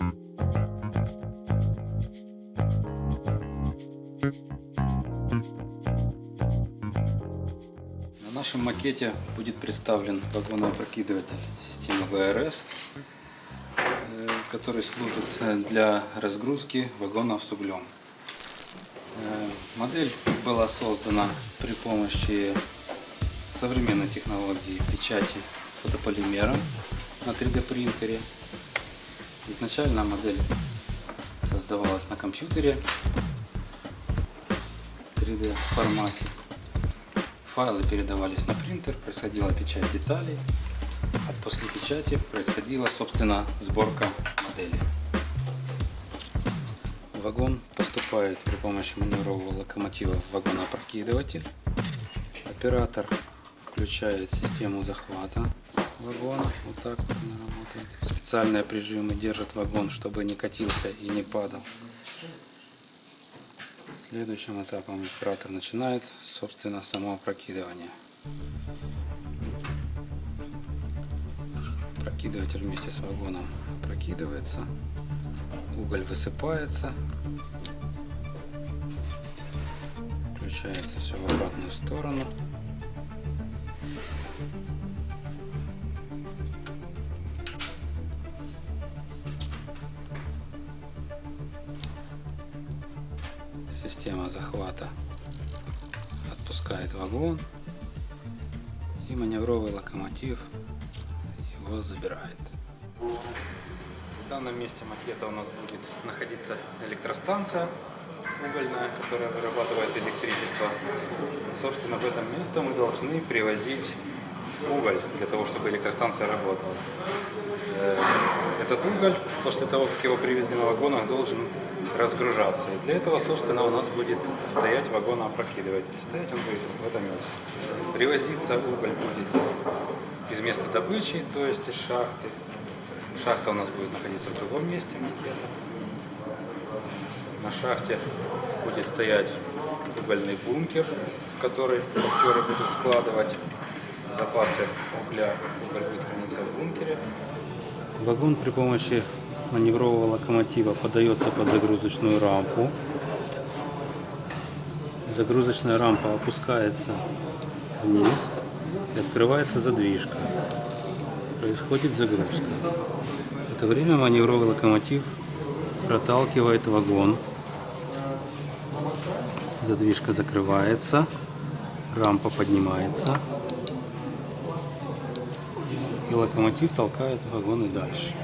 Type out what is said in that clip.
На нашем макете будет представлен вагоноопрокидыватель системы ВРС, э, который служит э, для разгрузки вагонов с углем. Э, модель была создана при помощи современной технологии печати фотополимера на 3D принтере Изначально модель создавалась на компьютере в 3D формате. Файлы передавались на принтер, происходила печать деталей, а после печати происходила, собственно, сборка модели. Вагон поступает при помощи маневрового локомотива в вагонопрокидыватель. Оператор включает систему захвата вагона. Вот так она работает. Специальные прижимы держат вагон, чтобы не катился и не падал. Следующим этапом оператор начинает, собственно, само опрокидывание. Прокидыватель вместе с вагоном опрокидывается, уголь высыпается, включается все в обратную сторону. Система захвата отпускает вагон и маневровый локомотив его забирает. В данном месте макета у нас будет находиться электростанция угольная, которая вырабатывает электричество. Собственно, в этом месте мы должны привозить уголь для того, чтобы электростанция работала. Этот уголь, после того, как его привезли на вагонах, должен разгружаться. И для этого, собственно, у нас будет стоять вагоноопрокидыватель. Стоять он будет вот в этом месте. Привозиться уголь будет из места добычи, то есть из шахты. Шахта у нас будет находиться в другом месте. На шахте будет стоять угольный бункер, в который шахтеры будут складывать запасы угля. Уголь будет храниться в бункере. Вагон при помощи маневрового локомотива подается под загрузочную рампу. Загрузочная рампа опускается вниз и открывается задвижка. Происходит загрузка. В это время маневровый локомотив проталкивает вагон. Задвижка закрывается, рампа поднимается. И локомотив толкает вагоны дальше.